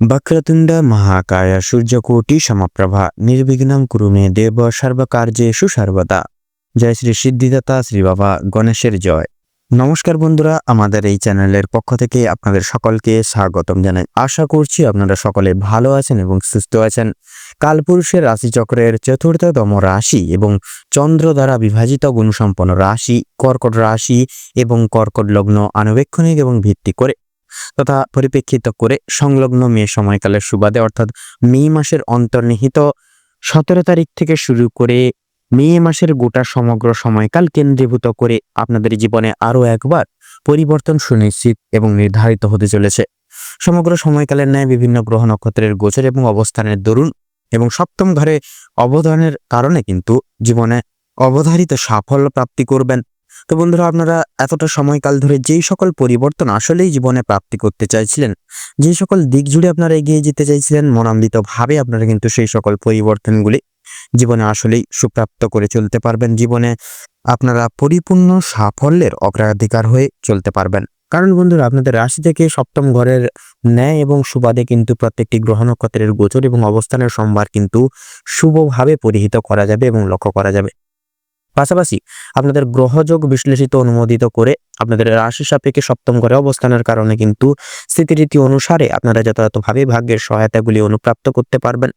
వక్రతుండ మహాకాయ সূর্যকোটি সমপ্রভা নির্বিঘ্নম কুরু মে দেব সর্বকার্যেষু সর্বদা জয় শ্রী সিদ্ধিদাতা শ্রী বাবা গণেশের জয় নমস্কার বন্ধুরা আমাদের এই চ্যানেলের পক্ষ থেকে আপনাদের সকলকে স্বাগতম জানাই আশা করছি আপনারা সকলে ভালো আছেন এবং সুস্থ আছেন কালপুরুষের রাশিচক্রের চতুর্থতম রাশি এবং চন্দ্র দ্বারা বিভাজিত গুণসম্পন্ন রাশি কর্কট রাশি এবং কর্কট লগ্ন আনুবেক্ষণিক এবং ভিত্তি করে তথা পরিপ্রেক্ষিত করে সংলগ্ন মে সময়কালের সুবাদে, অর্থাৎ মে মাসের অন্তর্নিহিত সতেরো তারিখ থেকে শুরু করে মে মাসের গোটা সমগ্র সময়কাল কেন্দ্রীভূত করে আপনাদের জীবনে আরও একবার পরিবর্তন সুনিশ্চিত এবং নির্ধারিত হতে চলেছে। সমগ্র সময়কালের ন্যায় বিভিন্ন গ্রহ নক্ষত্রের গোচর এবং অবস্থানের দরুন এবং সপ্তম ঘরে অবদানের কারণে কিন্তু জীবনে অবধারিত সাফল্য প্রাপ্তি করবেন। তো বন্ধুরা, আপনারা এতটা সময়কাল ধরে যেই সকল পরিবর্তন আসলেই জীবনে প্রাপ্তি করতে চাইছিলেন যে সকল দিক জুড়ে আপনারা এগিয়ে যেতে চাইছিলেন মনান্বিত ভাবে আপনারা কিন্তু সেই সকল পরিবর্তনগুলি জীবনে আসলেই সুপ্রাপ্ত করে চলতে পারবেন। জীবনে আপনারা পরিপূর্ণ সাফল্যের অগ্রাধিকার হয়ে চলতে পারবেন। কারণ বন্ধুরা, আপনাদের রাশি থেকে সপ্তম ঘরের ন্যায় এবং সুবাদে কিন্তু প্রত্যেকটি গ্রহ নক্ষত্রের গোচর এবং অবস্থানের সম্ভার কিন্তু শুভভাবে পরিহিত করা যাবে এবং লক্ষ্য করা যাবে। পাশাপাশি আপনাদের গ্রহযোগ বিশ্লেষিত অনুমোদিত করে আপনাদের রাশি সাপেক্ষে সপ্তম ঘরে অবস্থানের কারণে কিন্তু স্থিতিরীতি অনুসারে আপনারা যথাযথভাবে ভাগ্যের সহায়তাগুলি অনুপ্রাপ্ত করতে পারবেন।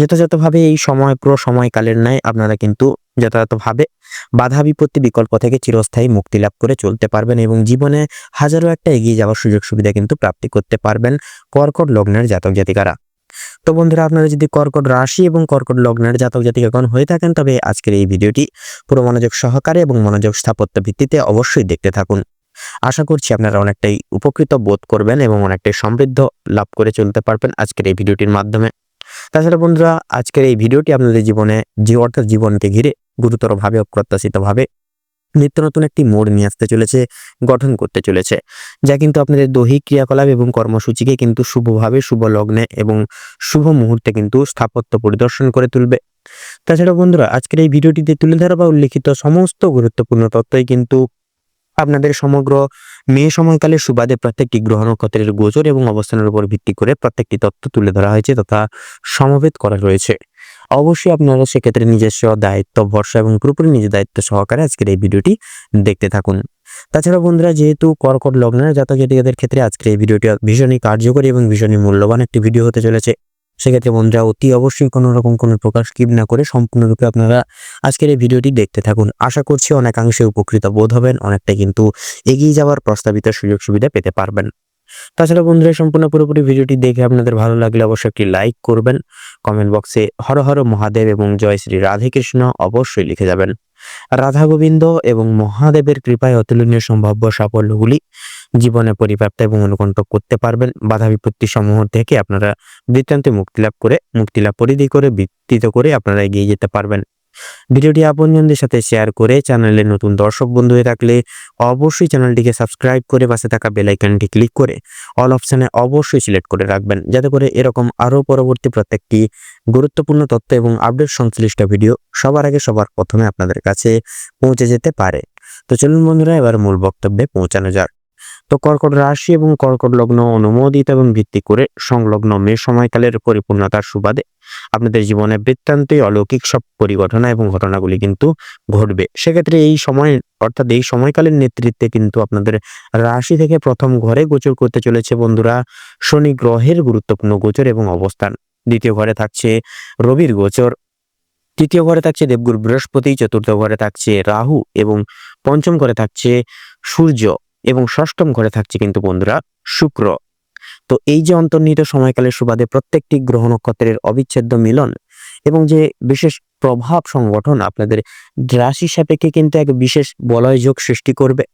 যথাযথভাবে এই সময় পুরো সময়কালের ন্যায় আপনারা কিন্তু যথাযথভাবে বাধা বিপত্তি বিকল্প থেকে চিরস্থায়ী মুক্তি লাভ করে চলতে পারবেন এবং জীবনে হাজারো একটা এগিয়ে যাওয়ার সুযোগ সুবিধা কিন্তু প্রাপ্তি করতে পারবেন কর্কট লগ্নের জাতক জাতিকারা। তো বন্ধুরা, আপনারা যদি কর্কট রাশি এবং কর্কট লগ্নের জাতক জাতিকাগণ হয়ে থাকেন, তবে আজকের এই ভিডিওটি পুরো মনোযোগ সহকারে এবং মনোযোগ স্থাপত্য ভিত্তিতে অবশ্যই দেখতে থাকুন। আশা করছি আপনারা অনেকটাই উপকৃত বোধ করবেন এবং অনেকটাই সমৃদ্ধ লাভ করে চলতে পারবেন আজকের এই ভিডিওটির মাধ্যমে। তাছাড়া বন্ধুরা, আজকের এই ভিডিওটি আপনাদের জীবনে যে অর্থাৎ জীবনকে ঘিরে গুরুতরভাবে অপ্রত্যাশিতভাবে নিত্য নতুন একটি মোড় নিয়ে আসতে চলেছে, গঠন করতে চলেছে। যা কিন্তু আপনাদের দৈহিক ক্রিয়াকলাপ এবং কর্মসূচিকে কিন্তু শুভভাবে, শুভ লগ্নে এবং শুভ মুহূর্তে কিন্তু স্থাপত্য পরিদর্শন করে তুলবে। তাছাড়া বন্ধুরা, আজকের এই ভিডিওটিতে তুলে ধরা বা উল্লেখিত সমস্ত গুরুত্বপূর্ণ তথ্যই কিন্তু আপনাদের সমগ্র মে সময়কালে সুবাদে প্রত্যেকটি গ্রহ নক্ষত্রের গোচর এবং অবস্থানের উপর ভিত্তি করে প্রত্যেকটি তথ্য তুলে ধরা হয়েছে তথা সমবেত করা রয়েছে। অবশ্যই আপনারা সেক্ষেত্রে নিজস্ব দায়িত্ব, ভরসা এবং পুরোপুরি নিজের দায়িত্ব সহকারে আজকের এই ভিডিওটি দেখতে থাকুন। তাছাড়া বন্ধুরা, যেহেতু কর্কট লগ্নের জাতক জাতিকাদের ক্ষেত্রে আজকের এই ভিডিওটি ভীষণই কার্যকরী এবং ভীষণই মূল্যবান একটি ভিডিও হতে চলেছে, সেক্ষেত্রে বন্ধুরা অতি অবশ্যই কোনো রকম কোনো প্রকার স্কিপ না করে সম্পূর্ণরূপে আপনারা আজকের এই ভিডিওটি দেখতে থাকুন। আশা করছি অনেকাংশে উপকৃত বোধ হবেন, অনেকটা কিন্তু এগিয়ে যাওয়ার প্রস্তাবিত সুযোগ সুবিধা পেতে পারবেন। তাছাড়া বন্ধুরা সম্পূর্ণ পুরোপুরি ভিডিওটি দেখে আপনাদের ভালো লাগলে অবশ্যই একটি লাইক করবেন। কমেন্ট বক্সে হর হর মহাদেব এবং জয় শ্রী রাধে কৃষ্ণ অবশ্যই লিখে যাবেন। রাধা গোবিন্দ এবং মহাদেবের কৃপায় অতুলনীয় সম্ভাব্য সাফল্যগুলি জীবনে পরিপ্রাপ্ত এবং অনুকণ্ঠ করতে পারবেন। বাধা বিপত্তি সমূহ থেকে আপনারা বৃত্তান্তে মুক্তি লাভ করে মুক্তি লাভ পরিধি করে বৃত্তিত করে আপনারা এগিয়ে যেতে পারবেন। ভিডিওটি আপনজনদের সাথে শেয়ার করে চ্যানেলে নতুন দর্শক বন্ধু হয়ে থাকলে অবশ্যই চ্যানেলটিকে সাবস্ক্রাইব করে পাশে থাকা বেল আইকনটি ক্লিক করে অল অপশানে অবশ্যই সিলেক্ট করে রাখবেন, যাতে করে এরকম আরও পরবর্তী প্রত্যেকটি গুরুত্বপূর্ণ তথ্য এবং আপডেট সংশ্লিষ্ট ভিডিও সবার আগে সবার প্রথমে আপনাদের কাছে পৌঁছে যেতে পারে। তো চলুন বন্ধুরা, এবার মূল বক্তব্যে পৌঁছানো যাক। তো কর্কট রাশি এবং কর্কট লগ্ন অনুমোদিত এবং ভিত্তি করে সংলগ্ন মে সময়কালের পরিপূর্ণতার সুবাদে আপনাদের জীবনে বৃত্তান্তে অলৌকিক সব পরিঘটনা এবং ঘটনাগুলি কিন্তু ঘটবে। সেক্ষেত্রে এই সময়, অর্থাৎ এই সময়কালীন নেতৃত্বে কিন্তু আপনাদের রাশি থেকে প্রথম ঘরে গোচর করতে চলেছে বন্ধুরা শনি গ্রহের গুরুত্বপূর্ণ গোচর এবং অবস্থান। দ্বিতীয় ঘরে থাকছে রবির গোচর, তৃতীয় ঘরে থাকছে দেবগুরু বৃহস্পতি, চতুর্থ ঘরে থাকছে রাহু এবং পঞ্চম ঘরে থাকছে সূর্য এবং ষষ্ঠম ঘরে থাকছে কিন্তু বন্ধুরা শুক্র। তো এই যে অন্তর্নিহিত সময়কালের সুবাদে প্রত্যেকটি গ্রহ নক্ষত্রের অবিচ্ছেদ্য মিলন এবং যে বিশেষ প্রভাব সংগঠন আপনাদের রাশি সাপেক্ষে কিন্তু এক বিশেষ বলয় যোগ সৃষ্টি করবে।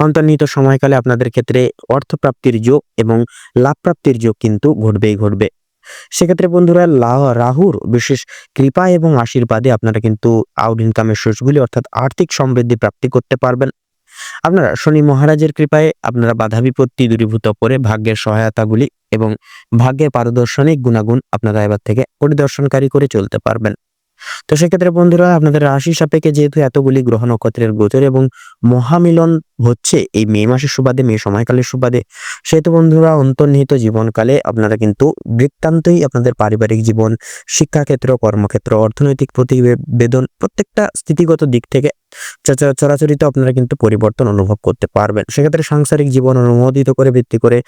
অন্তর্নিহিত সময়কালে আপনাদের ক্ষেত্রে অর্থপ্রাপ্তির যোগ এবং লাভ প্রাপ্তির যোগ কিন্তু ঘটবেই ঘটবে। সেক্ষেত্রে বন্ধুরা রাহুর বিশেষ কৃপা এবং আশীর্বাদে আপনারা কিন্তু আউট ইনকামের সোর্সগুলি অর্থাৎ আর্থিক সমৃদ্ধি প্রাপ্তি করতে পারবেন। আপনারা শনি মহারাজের কৃপায় আপনারা বাধা বিপত্তি দূরীভূত করে ভাগ্যের সহায়তাগুলি এবং ভাগ্যের পারদর্শনিক গুণাগুণ আপনারা এবার থেকে পরিদর্শনকারী করে চলতে পারবেন। তো সেক্ষেত্রে বন্ধুরা, আপনাদের রাশি সাপেক্ষে যেহেতু এতগুলি গ্রহ নক্ষত্রের গোচর এবং মহামিলন হচ্ছে এই মে মাসের সুবাদে, মে সময়কালের সুবাদে, সেহেতু বন্ধুরা অন্তর্নিহিত জীবনকালে আপনারা কিন্তু বৃত্তান্তই আপনাদের পারিবারিক জীবন, শিক্ষাক্ষেত্র, কর্মক্ষেত্র, অর্থনৈতিক প্রতিবেদন প্রত্যেকটা স্থিতিগত দিক থেকে চরাচরিত আপনারা কিন্তু পরিবর্তন অনুভব করতে পারবেন। সেক্ষেত্রে সাংসারিক জীবন অনুমোদিত করে ভিত্তি করে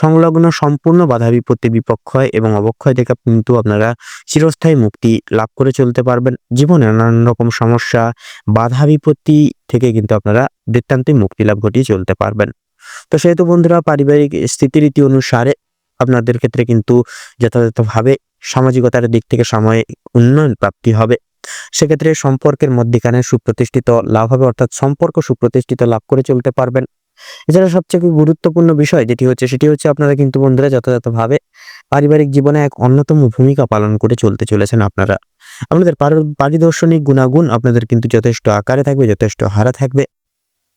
সংলগ্ন সম্পূর্ণ বাধা বিপত্তি বিপক্ষয় এবং অবক্ষয় থেকে কিন্তু আপনারা চিরস্থায়ী মুক্তি লাভ করে চলতে পারবেন। জীবনে নানান রকম সমস্যা, বাধা বিপত্তি থেকে কিন্তু আপনারা বৃত্তান্তে মুক্তি লাভ ঘটিয়ে চলতে পারবেন। তো সেহেতু বন্ধুরা, পারিবারিক স্থিতিরীতি অনুসারে আপনাদের ক্ষেত্রে কিন্তু যথাযথভাবে সামাজিকতার দিক থেকে সময়ে উন্নয়ন প্রাপ্তি হবে। সেক্ষেত্রে সম্পর্কের মধ্যিখানে সুপ্রতিষ্ঠিত লাভ হবে, অর্থাৎ সম্পর্ক সুপ্রতিষ্ঠিত লাভ করে চলতে পারবেন। এছাড়া সবচেয়ে গুরুত্বপূর্ণ বিষয় যেটি হচ্ছে, সেটি হচ্ছে আপনারা কিন্তু বন্ধুরা যথাযথভাবে পারিবারিক জীবনে এক অন্যতম ভূমিকা পালন করে চলতে চলেছেন আপনারা। আপনাদের পার- পারিদর্শনিক গুণাগুণ আপনাদের কিন্তু যথেষ্ট আকারে থাকবে, যথেষ্ট হারা থাকবে।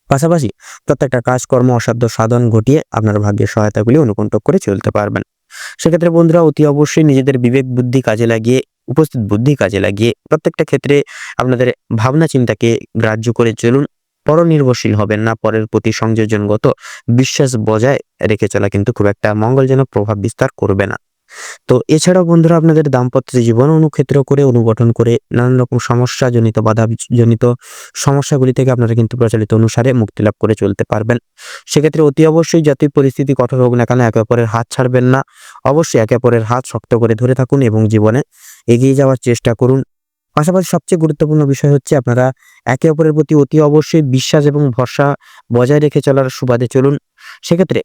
পাশাপাশি প্রত্যেকটা কাজকর্ম অসাধ্য সাধন ঘটিয়ে আপনার ভাগ্যের সহায়তাগুলি অনুকণ্ঠক করে চলতে পারবেন। সেক্ষেত্রে বন্ধুরা অতি অবশ্যই নিজেদের বিবেক বুদ্ধি কাজে লাগিয়ে উপস্থিত বুদ্ধি কাজে লাগিয়ে প্রত্যেকটা ক্ষেত্রে আপনাদের ভাবনা চিন্তাকে গ্রাহ্য করে চলুন। পরনির্ভরশীল হবেন না, পরের প্রতি সংযোজনগত বিশ্বাস বজায় রেখে চলা কিন্তু খুব একটা মঙ্গলজনক প্রভাব বিস্তার করবে না। তো এছাড়াও বন্ধুরা আপনাদের দাম্পত্য জীবন অনুক্ষেত্র করে, অনুগঠন করে নানান রকম সমস্যা জনিত বাধা জনিত সমস্যাগুলি থেকে আপনারা কিন্তু প্রচলিত অনুসারে মুক্তি লাভ করে চলতে পারবেন। সেক্ষেত্রে অতি অবশ্যই যতই পরিস্থিতি কঠোর হোক না কেন, একে অপরের হাত ছাড়বেন না। অবশ্যই একে অপরের হাত শক্ত করে ধরে থাকুন এবং জীবনে এগিয়ে যাওয়ার চেষ্টা করুন। পাশাপাশি সবচেয়ে গুরুত্বপূর্ণ বিষয় হচ্ছে আপনারা একে অপরের প্রতি অতি অবশ্যই বিশ্বাস এবং ভরসা বজায় রেখে চলার সুবাদে চলুন। সেক্ষেত্রে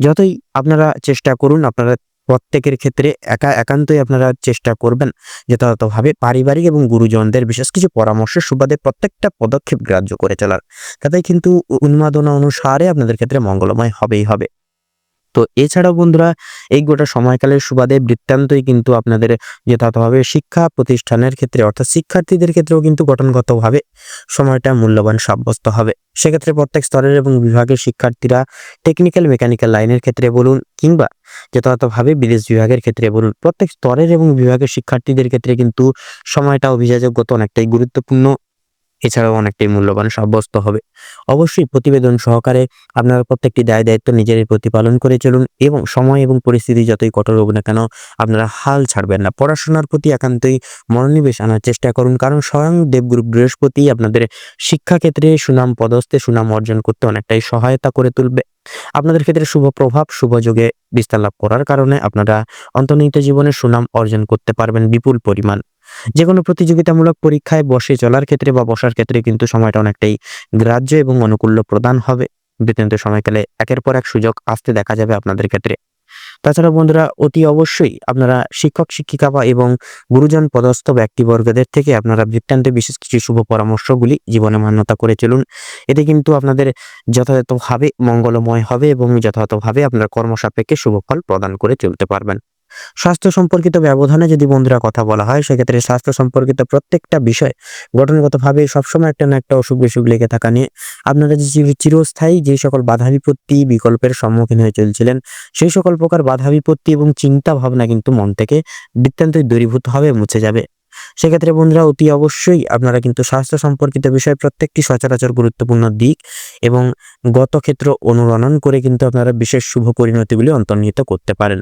যতই আপনারা চেষ্টা করুন, আপনারা প্রত্যেকের ক্ষেত্রে একা একান্তই আপনারা চেষ্টা করবেন যথাযথভাবে পারিবারিক এবং গুরুজনদের বিশেষ কিছু পরামর্শ, সুবাদে প্রত্যেকটা পদক্ষেপ গ্রাহ্য করে চলার। তাতে কিন্তু উন্মাদনা অনুসারে আপনাদের ক্ষেত্রে মঙ্গলময় হবেই হবে। তো এছাড়াও বন্ধুরা, এই গোটা সময়কালের সুবাদে বৃত্তান্তই কিন্তু আপনাদের যথাযথভাবে শিক্ষা প্রতিষ্ঠানের ক্ষেত্রে, অর্থাৎ শিক্ষার্থীদের ক্ষেত্রেও কিন্তু গঠনগতভাবে সময়টা মূল্যবান সাব্যস্ত হবে। সেক্ষেত্রে প্রত্যেক স্তরের এবং বিভাগের শিক্ষার্থীরা টেকনিক্যাল মেকানিক্যাল লাইনের ক্ষেত্রে বলুন কিংবা যথাযথভাবে বিদেশ বিভাগের ক্ষেত্রে বলুন, প্রত্যেক স্তরের এবং বিভাগের শিক্ষার্থীদের ক্ষেত্রে কিন্তু সময়টা অভিযোগগত অনেকটাই গুরুত্বপূর্ণ। এছাড়াও অনেকটাই মূল্যবান সাব্যস্ত হবে। অবশ্যই প্রতিবেদন সহকারে আপনারা প্রত্যেকটি দায় দায়িত্ব নিজের প্রতিপালন করে চলুন এবং সময় এবং পরিস্থিতি যতই কঠোর হোক না কেন আপনারা হাল ছাড়বেন না। পড়াশোনার প্রতি একান্তই মনোনিবেশ আনার চেষ্টা করুন, কারণ স্বয়ং দেবগুরু বৃহস্পতি আপনাদের শিক্ষাক্ষেত্রে সুনাম পদস্থে সুনাম অর্জন করতে অনেকটাই সহায়তা করে তুলবে। আপনাদের ক্ষেত্রে শুভ প্রভাব, শুভ যোগে বিস্তার লাভ করার কারণে আপনারা অন্তর্নিহিত জীবনে সুনাম অর্জন করতে পারবেন বিপুল পরিমাণ। যে কোনো প্রতিযোগিতামূলক পরীক্ষায় বসে চলার ক্ষেত্রে বা বসার ক্ষেত্রে কিন্তু সময়টা অনেকটাই গ্রাহ্য এবং অনুকূল্য প্রদান হবে। বৃত্তান্ত সময়কালে একের পর এক সুযোগ আসতে দেখা যাবে আপনাদের ক্ষেত্রে। তাছাড়া বন্ধুরা, অতি অবশ্যই আপনারা শিক্ষক, শিক্ষিকা বা এবং গুরুজন পদস্থ ব্যক্তিবর্গদের থেকে আপনারা বৃত্তান্তে বিশেষ কিছু শুভ পরামর্শগুলি জীবনে মান্যতা করে চলুন। এতে কিন্তু আপনাদের যথাযথভাবে মঙ্গলময় হবে এবং যথাযথভাবে আপনার কর্মসাপেক্ষে শুভ ফল প্রদান করে চলতে পারবেন। স্বাস্থ্য সম্পর্কিত ব্যবধানে যদি বন্ধুরা কথা বলা হয়, সেক্ষেত্রে স্বাস্থ্য সম্পর্কিত প্রত্যেকটা বিষয় গঠনগতভাবে সবসময় একটা না একটা অসুখ বিসুখ লেগে থাকা নিয়ে আপনারা যে চিরস্থায়ী যে সকল বাধা বিপত্তি বিকল্পের সম্মুখীন হয়ে চলছিলেন, সেই সকল প্রকার বাধা বিপত্তি এবং চিন্তা ভাবনা কিন্তু মন থেকে বৃত্তান্তই দূরীভূত হবে, মুছে যাবে। সেক্ষেত্রে বন্ধুরা অতি অবশ্যই আপনারা কিন্তু স্বাস্থ্য সম্পর্কিত বিষয়ে প্রত্যেকটি সচরাচর গুরুত্বপূর্ণ দিক এবং গত ক্ষেত্র অনুরণন করে কিন্তু আপনারা বিশেষ শুভ পরিণতিগুলি অন্তর্নিহিত করতে পারেন।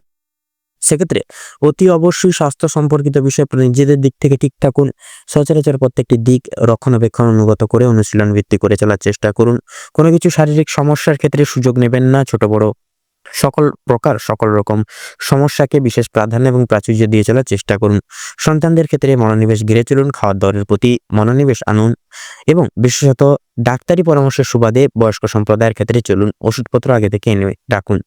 সেক্ষেত্রে অতি অবশ্যই স্বাস্থ্য সম্পর্কিত বিষয় নিজেদের দিক থেকে ঠিক থাকুন। সচরাচর প্রত্যেকটি দিক রক্ষণাবেক্ষণ অনুগত করে অনুশীলন ভিত্তি করে চলার চেষ্টা করুন। কোনো কিছু শারীরিক সমস্যার ক্ষেত্রে সুযোগ নেবেন না, ছোট বড়। সকল প্রকার, সকল রকম সমস্যাকে বিশেষ প্রাধান্য এবং প্রাচুর্য দিয়ে চলার চেষ্টা করুন। সন্তানদের ক্ষেত্রে মনোনিবেশ ঘিরে চলুন খাওয়ার দাওয়ারের প্রতি মনোনিবেশ আনুন। এবং বিশেষত ডাক্তারি পরামর্শের সুবাদে বয়স্ক সম্প্রদায়ের ক্ষেত্রে চলুন ওষুধপত্র আগে থেকে এনে রাখুন।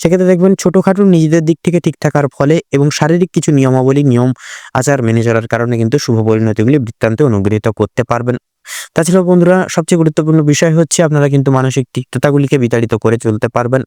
সেক্ষেত্রে দেখবেন ছোটখাটো নিজেদের দিক থেকে ঠিক থাকার ফলে এবং শারীরিক কিছু নিয়মাবলী, নিয়ম, আচার মেনে চলার কারণে কিন্তু শুভ পরিণতিগুলি বৃত্তান্তে অনুগৃহীত করতে পারবেন। তাছাড়াও বন্ধুরা, সবচেয়ে গুরুত্বপূর্ণ বিষয় হচ্ছে আপনারা কিন্তু মানসিক তিক্ততাগুলিকে বিতাড়িত করে চলতে পারবেন।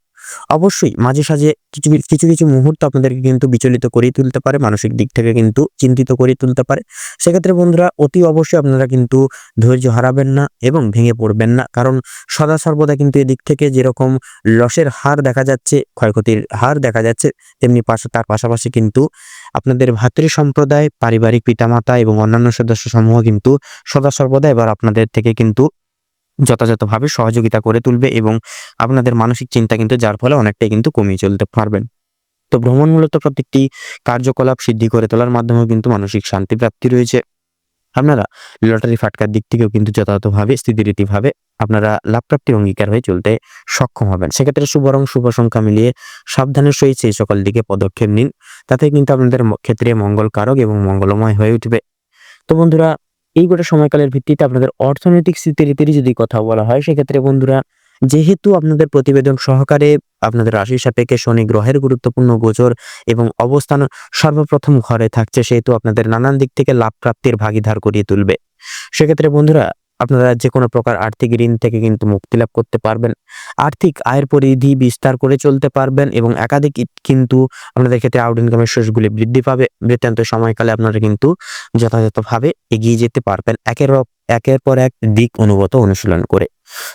অবশ্যই মাঝে সাঝে কিছু কিছু কিছু মুহূর্ত আপনাদেরকে কিন্তু বিচলিত করেই তুলতে পারে, মানসিক দিক থেকে কিন্তু চিন্তিত করে তুলতে পারে। সেক্ষেত্রে বন্ধুরা অতি অবশ্যই আপনারা কিন্তু ধৈর্য হারাবেন না এবং ভেঙে পড়বেন না। কারণ সদা সর্বদা কিন্তু এদিক থেকে যেরকম লসের হার দেখা যাচ্ছে, ক্ষয়ক্ষতির হার দেখা যাচ্ছে, তেমনি পাশা, তার পাশাপাশি কিন্তু আপনাদের ভাতৃ সম্প্রদায়, পারিবারিক পিতামাতা এবং অন্যান্য সদস্য সমূহ কিন্তু সদা সর্বদা এবার আপনাদের থেকে কিন্তু যথাযথভাবে সহযোগিতা করে তুলবে এবং আপনাদের মানসিক চিন্তা কিন্তু যার ফলে অনেকটাই কিন্তু কমিয়ে চলতে পারবেন। তো ভ্রমণ মূলত প্রত্যেকটি কার্যকলাপ সিদ্ধি করে তোলার মাধ্যমেও কিন্তু মানসিক শান্তি প্রাপ্তি রয়েছে। আপনারা লটারি ফাটকার দিক থেকেও কিন্তু যথাযথভাবে, স্থিতিরীতিভাবে আপনারা লাভপ্রাপ্তির অঙ্গীকার হয়ে চলতে সক্ষম হবেন। সেক্ষেত্রে শুভ রং শুভ সংখ্যা মিলিয়ে সাবধানের সহিত সেই সকল দিকে পদক্ষেপ নিন, তাতে কিন্তু আপনাদের ক্ষেত্রে মঙ্গল কারক এবং মঙ্গলময় হয়ে উঠবে। তো বন্ধুরা এই গোটা সময়কালের ভিত্তিতে আপনাদের অর্থনৈতিক স্থিতিরীতির যদি কথা বলা হয়, সেক্ষেত্রে বন্ধুরা, যেহেতু আপনাদের প্রতিবেদন সহকারে আপনাদের রাশি সাপেক্ষে শনি গ্রহের গুরুত্বপূর্ণ গোচর এবং অবস্থান সর্বপ্রথম ঘরে থাকছে, সেহেতু আপনাদের নানান দিক থেকে লাভ প্রাপ্তির ভাগিদার করিয়ে তুলবে। সেক্ষেত্রে বন্ধুরা আপনারা যে কোনো প্রকার আর্থিক ঋণ থেকে কিন্তু মুক্তি লাভ করতে পারবেন। আর্থিক আয়ের পরিধি বিস্তার করে চলতে পারবেন এবং একাধিক কিন্তু আপনাদের ক্ষেত্রে আউট ইনকামের সোর্সগুলি বৃদ্ধি পাবে। বৃত্তান্ত সময়কালে আপনারা কিন্তু যথাযথভাবে এগিয়ে যেতে পারবেন একের একের পর এক দিক অনুগত অনুশীলন করে।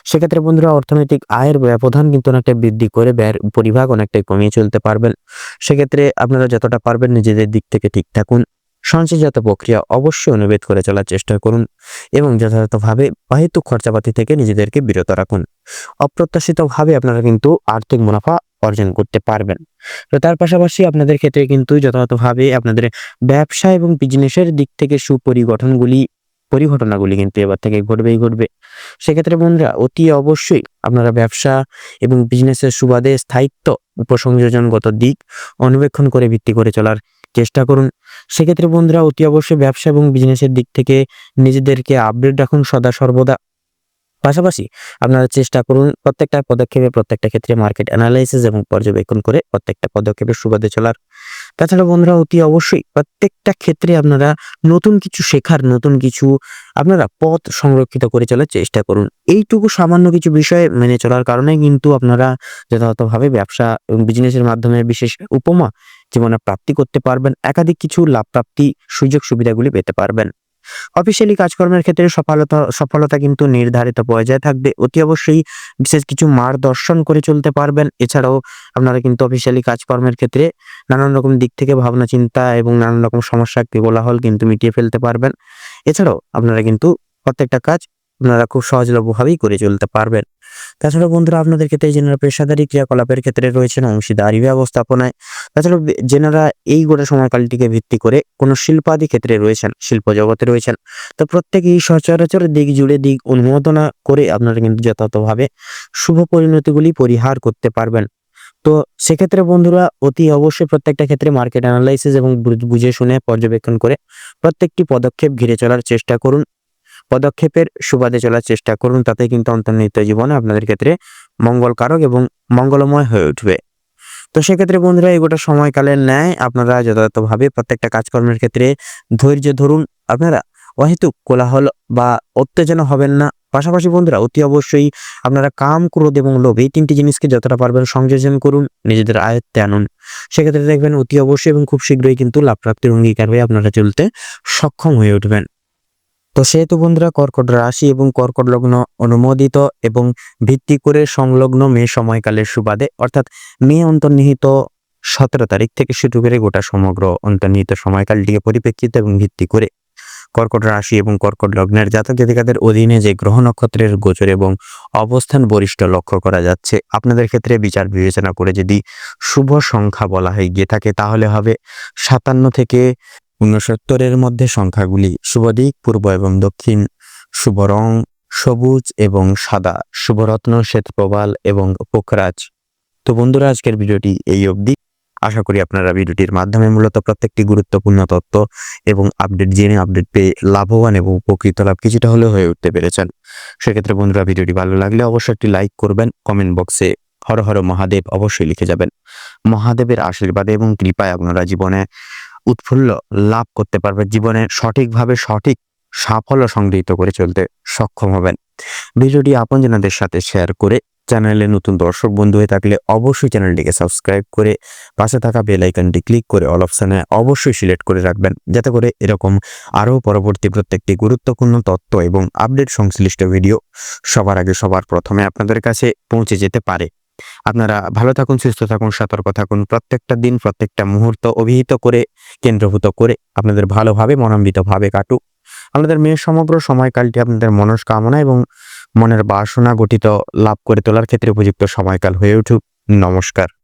সেক্ষেত্রে বন্ধুরা অর্থনৈতিক আয়ের ব্যবধান কিন্তু অনেকটা বৃদ্ধি করে, ব্যয়ের পরিভাগ অনেকটাই কমিয়ে চলতে পারবেন। সেক্ষেত্রে আপনারা যতটা পারবেন নিজেদের দিক থেকে ঠিক থাকুন। সঞ্চয়জাত প্রক্রিয়া অবশ্যই অনুভেদ করে চলার চেষ্টা করুন এবং যথাযথভাবে অহেতুক খরচাপাতি থেকে নিজেদেরকে বিরত রাখুন। অপ্রত্যাশিতভাবে আপনারা কিন্তু আর্থিক মুনাফা অর্জন করতে পারবেন। তো তার পাশাপাশি আপনাদের ক্ষেত্রে কিন্তু যথাযথভাবে আপনাদের ব্যবসা এবং বিজনেসের দিক থেকে সুপরিগঠনগুলি, পরিঘটনাগুলি কিন্তু এবার থেকে ঘটবেই ঘটবে। সেক্ষেত্রে বন্ধুরা, অতি অবশ্যই আপনারা ব্যবসা এবং বিজনেসের সুবাদে স্থায়িত্ব, উপসংযোজনগত দিক অনুবেক্ষণ করে ভিত্তি করে চলার চেষ্টা করুন। সেক্ষেত্রে বন্ধুরা, অতি অবশ্যই ব্যবসা এবং বিজনেসের দিক থেকে নিজেদেরকে আপডেট রাখুন সদা সর্বদা। পাশাপাশি আপনারা চেষ্টা করুন প্রত্যেকটা পদক্ষেপে প্রত্যেকটা ক্ষেত্রে মার্কেট অ্যানালাইসিস এবং পর্যবেক্ষণ করে প্রত্যেকটা পদক্ষেপের সুবাদে চলার। তাছাড়া বন্ধুরা, অতি অবশ্যই প্রত্যেকটা ক্ষেত্রে আপনারা নতুন কিছু শেখার, নতুন কিছু আপনারা পথ সংরক্ষিত করে চলার চেষ্টা করুন। এইটুকু সামান্য কিছু বিষয় মেনে চলার কারণে কিন্তু আপনারা যথাযথভাবে ব্যবসা এবং বিজনেসের মাধ্যমে বিশেষ উপমা জীবনে প্রাপ্তি করতে পারবেন, একাধিক কিছু লাভ প্রাপ্তি সুযোগ সুবিধাগুলি পেতে পারবেন। অফিসিয়ালি কাজকর্মের ক্ষেত্রে সফলতা সফলতা কিন্তু নির্ধারিত পর্যায়ে থাকবে। অতি অবশ্যই বিশেষ কিছু মার্গদর্শন করে চলতে পারবেন। এছাড়াও আপনারা কিন্তু অফিসিয়ালি কাজকর্মের ক্ষেত্রে নানান রকম দিক থেকে ভাবনা, চিন্তা এবং নানান রকম সমস্যা, কোলাহল কিন্তু মিটিয়ে ফেলতে পারবেন। এছাড়াও আপনারা কিন্তু প্রত্যেকটা কাজ আপনারা খুব সহজলভ্যভাবেই করে চলতে পারবেন। তাছাড়া বন্ধুরা আপনাদের ক্ষেত্রে যেনারা পেশাদারি ক্রিয়াকলাপের ক্ষেত্রে রয়েছেন অংশীদারি ব্যবস্থাপনায়। তাছাড়া যেনারা এই গোটা সময়কালটিকে ভিত্তি করে কোনো শিল্পাদি ক্ষেত্রে রয়েছেন, শিল্প জগতে রয়েছেন। তো প্রত্যেকেই সচরাচর দিক জুড়ে দিক অনুমোদনা করে আপনারা কিন্তু যথাযথভাবে শুভ পরিণতিগুলি পরিহার করতে পারবেন। তো সেক্ষেত্রে বন্ধুরা, অতি অবশ্যই প্রত্যেকটা ক্ষেত্রে মার্কেট অ্যানালাইসিস এবং বুঝে শুনে পর্যবেক্ষণ করে প্রত্যেকটি পদক্ষেপ ঘিরে চলার চেষ্টা করুন। পদক্ষেপের সুবাদে চলার চেষ্টা করুন, তাতে কিন্তু অন্তর্নিহিত জীবনে আপনাদের ক্ষেত্রে মঙ্গলকারক এবং মঙ্গলময় হয়ে উঠবে। তো সেক্ষেত্রে বন্ধুরা, এই গোটা সময়কালের ন্যায় আপনারা যথাযথভাবে প্রত্যেকটা কাজকর্মের ক্ষেত্রে ধৈর্য ধরুন। আপনারা অহেতুক কোলাহল বা উত্তেজনা হবেন না। পাশাপাশি বন্ধুরা, অতি অবশ্যই আপনারা কাম, ক্রোধ এবং লোভ এই তিনটি জিনিসকে যতটা পারবেন সংযোজন করুন, নিজেদের আয়ত্তে আনুন। সেক্ষেত্রে দেখবেন অতি অবশ্যই এবং খুব শীঘ্রই কিন্তু লাভ প্রাপ্তির অঙ্গীকার হয়ে আপনারা চলতে সক্ষম হয়ে উঠবেন। তো সেহেতু বন্ধুরা কর্কট রাশি এবং কর্কট লগ্ন অনুমোদিত এবং ভিত্তি করে সংলগ্ন মে সময়কালের সুবাদে, অর্থাৎ মে অন্তর্নিহিত সতেরো তারিখ থেকে শুরু করে গোটা সমগ্র অন্তর্নিহিত সময়কালটিকে পরিপ্রেক্ষিত এবং ভিত্তি করে কর্কট রাশি এবং কর্কট লগ্নের জাতক জাতিকাদের অধীনে যে গ্রহ নক্ষত্রের গোচর এবং অবস্থান বরিষ্ঠ লক্ষ্য করা যাচ্ছে, আপনাদের ক্ষেত্রে বিচার বিবেচনা করে যদি শুভ সংখ্যা বলা হয়ে গিয়ে থাকে, তাহলে হবে সাতান্ন থেকে ঊনসত্তরের মধ্যে সংখ্যাগুলি শুভ দিক, পূর্ব এবং দক্ষিণ। শুভ রং সবুজ এবং সাদা। শুভরত্ন শ্বেতপ্রবাল এবং পোখরাজ। তো বন্ধুরা, আজকের ভিডিওটি এই অবধি। আশা করি আপনারা ভিডিওটির মাধ্যমে মূলত প্রত্যেকটি গুরুত্বপূর্ণ তথ্য এবং আপডেট জেনে আপডেট পেয়ে লাভবান এবং উপকৃত লাভ কিছুটা হলেও হয়ে উঠতে পেরেছেন। সেক্ষেত্রে বন্ধুরা, ভিডিওটি ভালো লাগলে অবশ্যই একটি লাইক করবেন। কমেন্ট বক্সে হর হর মহাদেব অবশ্যই লিখে যাবেন। মহাদেবের আশীর্বাদে এবং কৃপায় আপনারা জীবনে উৎফুল্ল লাভ করতে পারবেন জীবনে সঠিকভাবে সঠিক সাফল্য সংগৃহীত করে চলতে সক্ষম হবেন। ভিডিওটি আপনজনদের সাথে শেয়ার করে চ্যানেলে নতুন দর্শক, বন্ধু হয়ে থাকলে অবশ্যই চ্যানেলটিকে সাবস্ক্রাইব করে পাশে থাকা বেল আইকনটি ক্লিক করে অল অপশানে অবশ্যই সিলেক্ট করে রাখবেন। যাতে করে এরকম আরও পরবর্তী প্রত্যেকটি গুরুত্বপূর্ণ তথ্য এবং আপডেট সংশ্লিষ্ট ভিডিও সবার আগে সবার প্রথমে আপনাদের কাছে পৌঁছে যেতে পারে। আপনারা ভালো থাকুন, সুস্থ থাকুন, সতর্ক থাকুন। প্রত্যেকটা দিন, প্রত্যেকটা মুহূর্ত অভিহিত করে, কেন্দ্রভূত করে আপনাদের ভালোভাবে মনান্বিতভাবে কাটুক। আপনাদের মেয়ের সমগ্র সময়কালটি আপনাদের মনস্কামনা এবং মনের বাসনা গঠিত লাভ করে তোলার ক্ষেত্রে উপযুক্ত সময়কাল হয়ে উঠুক। নমস্কার।